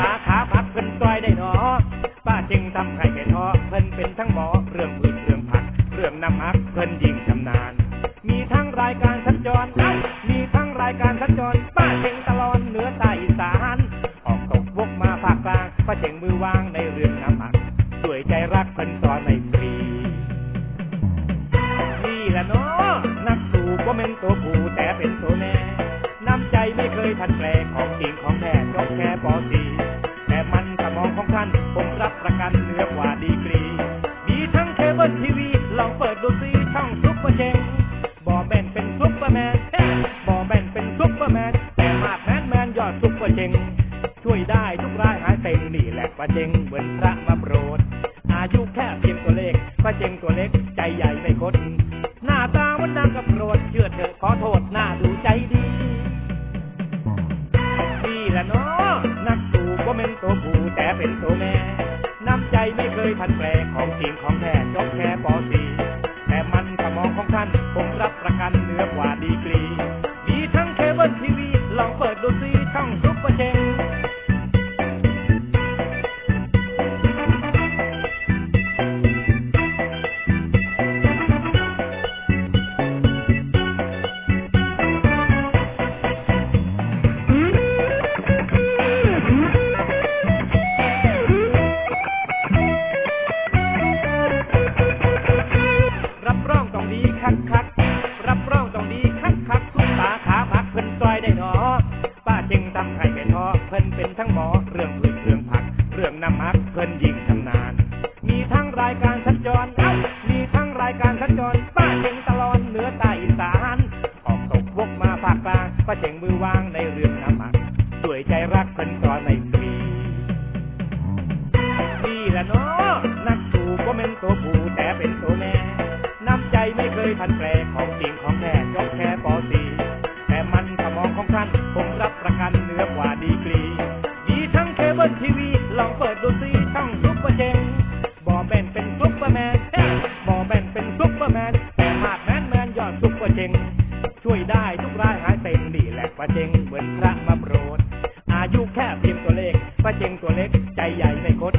ขาขาพับเพิ่นซอยได้หนอป้าจึงทำให้แก่ท้อเพิ่นเป็นทั้งหมอเรื่องพืชเรื่องผัก เรื่องน้ำอักเพิ่นยิงชำนาญ มีทั้งรายการสัญจรมีทั้งรายการสัญจรป้าจึงตลอดเหนือใต้สารออกตกวกมาภาคกลางป้าจึงมือวางในเรื่องน้ำอักด้วยใจรักเพิ่นสอนในฟรีนี่แหละเนาะนักสู่ว่าเป็นตัวผู้แต่เป็นตัวแน่น้ำใจไม่เคยผันแปรของจริงของแท้จบแค่ปอ รับประกันเหนือกว่าดีกรี มีทั้งเคเบิลทีวีลองเปิดดูซิช่องซุปเปอร์เจงบอแบนเป็นซุปเปอร์แมนบอแบนเป็นซุปเปอร์แมนแต่มาดแมนแมนยอดซุปเปอร์เจงช่วยได้ทุกรายหายเต็งนี่แหละประเจงเหมือนพระมาโปรด อายุแค่เพียงตัวเลขประเจงตัวเล็กใจใหญ่ไม่คดหน้าตามันดังกับโปรดเชื่อเถอะขอโทษหน้าดูใจดีนี่แหละเนาะนักสู้ก็เป็นตัวผู้แต่เป็นตัวแม่ น้ำใจไม่เคยพันแปลของจริงของแท้จบแค่ปอสีแต่มันสมองของท่านคงรับประกันเหนือกว่าดีกรีมีทั้งเคเบิลทีวีลองเปิดดูซิช่องซุปเปอร์เชน คักคักรับรองต้องดีคักคักทุกสาขาพักเพิ่นซอยได้หนอป้าจึงทำให้ไม่ท้อเพิ่นเป็นทั้งหมอเรื่องพืชเรื่องผัก เรื่องน้ำมักเพิ่นยิ่งชำนาญมีทั้งรายการสัญจรเอ้ามีทั้งรายการสัญจรป้าเจงตลอนเหนือใต้อีสานออกตกวกมาภาคกลางป้าเจงมือวางในเรื่องน้ำมักด้วยใจรักเพิ่นสอนไม่ฟรีนี่แหละเนาะนักสู้ก็เป็นตัวผู้ ยพันแปลของจริงของแท้จบแค่ปอสีแต่มันสมองของท่านผมรับประกันเหนือกว่าดีกรีมีทั้งเคเบิลทีวีลองเปิดดูซิช่องซุปเปอร์เจงบอแบนเป็นซุปเปอร์แมนบอแบนเป็นซุปเปอร์แมนแต่มาดแมนแมนยอดซุปเปอร์เจงช่วยได้ทุกรายหายเต็งนี่แหละประเจงเหมือนพระมาโปรดอายุแค่เพียงตัวเลขประเจงตัวเล็กใจใหญ่ไม่คน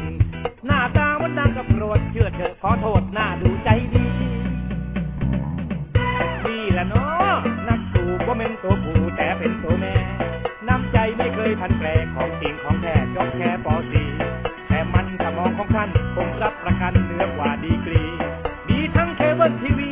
เป็นตัวผู้แต่เป็นตัวแม่ น้ำใจไม่เคยพันแปรของจริงของแท้จบแค่ปอสีแต่มันถ้มองของท่านคงรับประกันเหนือกว่าดีกรี มีทั้งเคเบิลทีวี